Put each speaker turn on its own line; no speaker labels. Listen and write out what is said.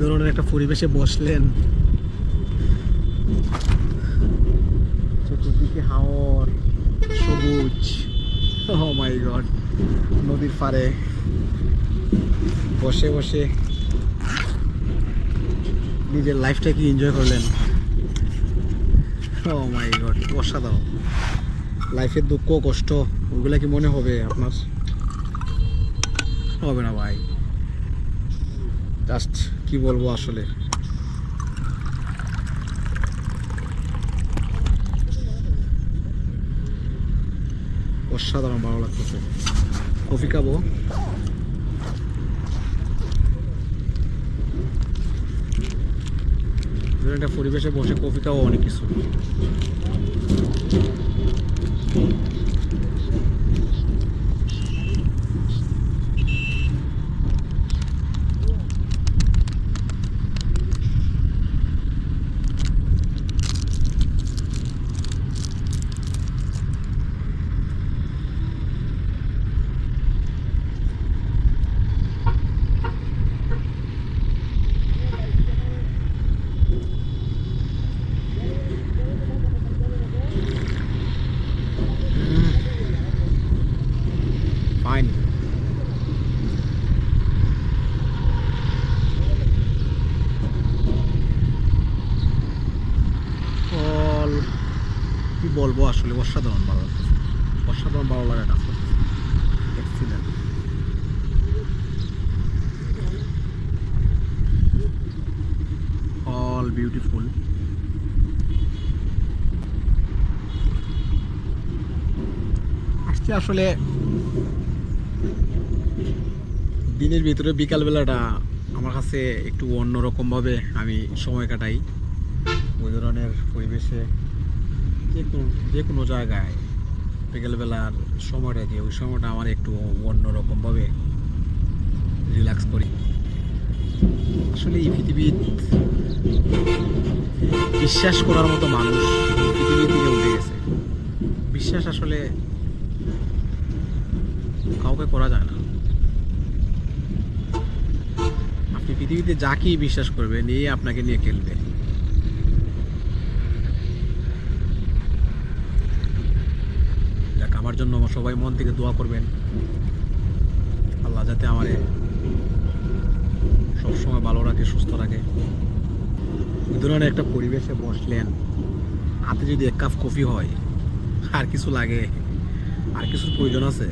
ধরনের একটা পরিবেশে বসলেন। চতুর্দিকে হাওর সবুজ। ও মাই গড নদীর পাড়ে বসে বসে নিজের লাইফটাকে এনজয় করলেন। ও মাই গড অসাধারণ। লাইফের দুঃখ কষ্ট ওগুলা কি মনে হবে আপনার? হবে না ভাই। জাস্ট কি বলব আসলে? অসাধারণ ভালো লাগতেছে। কফি খাব। একটা পরিবেশে বসে কফি খাওয়া অনেক কিছু। ফাইন ফল কি বলব আসলে? অসাধারণ ভালো লাগতেছে অসাধারণ ভালো লাগা কাজ করতেছে এক্সিলেন্ট অল বিউটিফুল আসছে আসলে দিনের ভিতরে বিকালবেলাটা আমার কাছে একটু অন্যরকমভাবে আমি সময় কাটাই। ওই ধরনের পরিবেশে যে কোনো যে কোনো জায়গায় বিকেলবেলার সময়টা দিয়ে ওই সময়টা আমার একটু অন্যরকমভাবে রিল্যাক্স করি। আসলে এই পৃথিবীর বিশ্বাস করার মতো মানুষ পৃথিবী থেকে উঠে গেছে। বিশ্বাস আসলে কাউকে করা যায় না। আপনি পৃথিবীতে যাকেই বিশ্বাস করবেন এই আপনাকে নিয়ে খেলবে। যাক আমার জন্য সবাই মন থেকে দোয়া করবেন। আল্লাহ যাতে আমারে সবসময় ভালো রাখে, সুস্থ রাখে। ধরনের একটা পরিবেশে বসলেন, হাতে যদি এক কাপ কফি হয়, আর কিছু লাগে, আর কিছুর প্রয়োজন আছে?